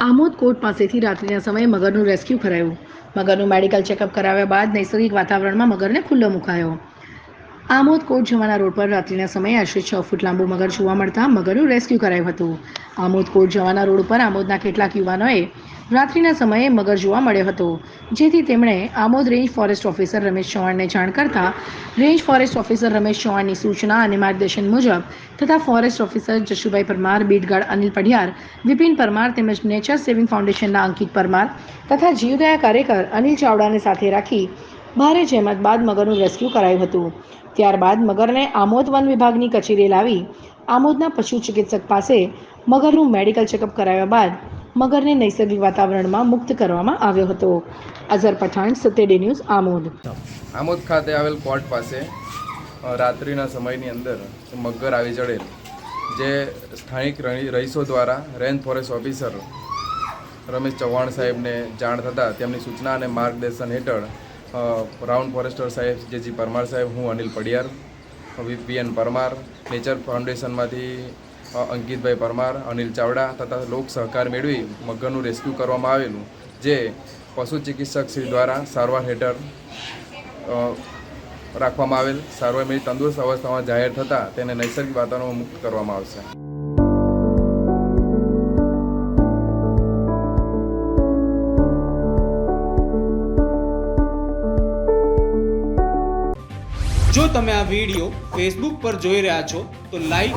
Amod court પાસેથી રાત્રિના સમયે મગરનું રેસ્ક્યુ કરાયું. મગરનું મેડિકલ ચેકઅપ કરાવ્યા બાદ નૈસર્ગિક વાતાવરણમાં મગરને ખુલ્લો મુકાયો. આમોદ કોર્ટ જવાના રોડ પર રાત્રિના સમયે આશરે છ ફૂટ લાંબુ મગર જોવા મળતા મગરનું રેસ્ક્યુ કરાયું હતું. આમોદ કોર્ટ જવાના રોડ ઉપર આમોદના કેટલાક યુવાનોએ રાત્રિના સમયે મગર જોવા મળ્યો હતો, જેથી તેમણે Amod range forest officer Ramesh ચૌહાણને જાણ કરતા રેન્જ ફોરેસ્ટ ઓફિસર રમેશ ચૌહાણની સૂચના અને માર્ગદર્શન મુજબ તથા forest officer Jashubhai Parmar beat guard Anil Padhiyar, Vipin Parmar તેમજ નેચર સેવિંગ ફાઉન્ડેશનના અંકિત પરમાર તથા જીવદયા કાર્યકર અનિલ ચાવડાને સાથે રાખી ભારે જહેમત બાદ મગરનું રેસ્ક્યુ કરાયું હતું. ત્યારબાદ મગરને આમોદ વન વિભાગની કચેરીએ લાવી આમોદના પશુ ચિકિત્સક પાસે મગરનું મેડિકલ ચેકઅપ કરાવ્યા બાદ મગરને નૈસર્ગિક વાતાવરણમાં મુક્ત કરવામાં આવ્યો હતો. અઝર પઠાણ સત્યડે ન્યૂઝ, આમોદ. આમોદ ખાતે આવેલ કોર્ટ પાસે રાત્રિના સમયની અંદર મગર આવી ચડેલ જે સ્થાનિક રહીશો દ્વારા range forest officer Ramesh Chauhan સાહેબને જાણ થતાં તેમની સૂચના અને માર્ગદર્શન હેઠળ રાઉન્ડ ફોરેસ્ટર સાહેબ જેજી પરમાર સાહેબ, હું અનિલ પડિયાર વીપીએન પરમાર, નેચર ફાઉન્ડેશનમાંથી અંકિતભાઈ પરમાર, અનિલ ચાવડા તથા લોક સહકાર મેળવી મગરનું રેસ્ક્યુ કરવામાં આવેલું, જે પશુ ચિકિત્સક શ્રી દ્વારા સારવાર હેઠળ રાખવામાં આવેલ. સારવાર મેળવી તંદુરસ્ત અવસ્થામાં જાહેર થતાં તેને નૈસર્ગિક વાતાવરણમાં મુક્ત કરવામાં આવશે. જો તમે આ વીડિયો ફેસબુક પર જોઈ રહ્યા છો, તો લાઈક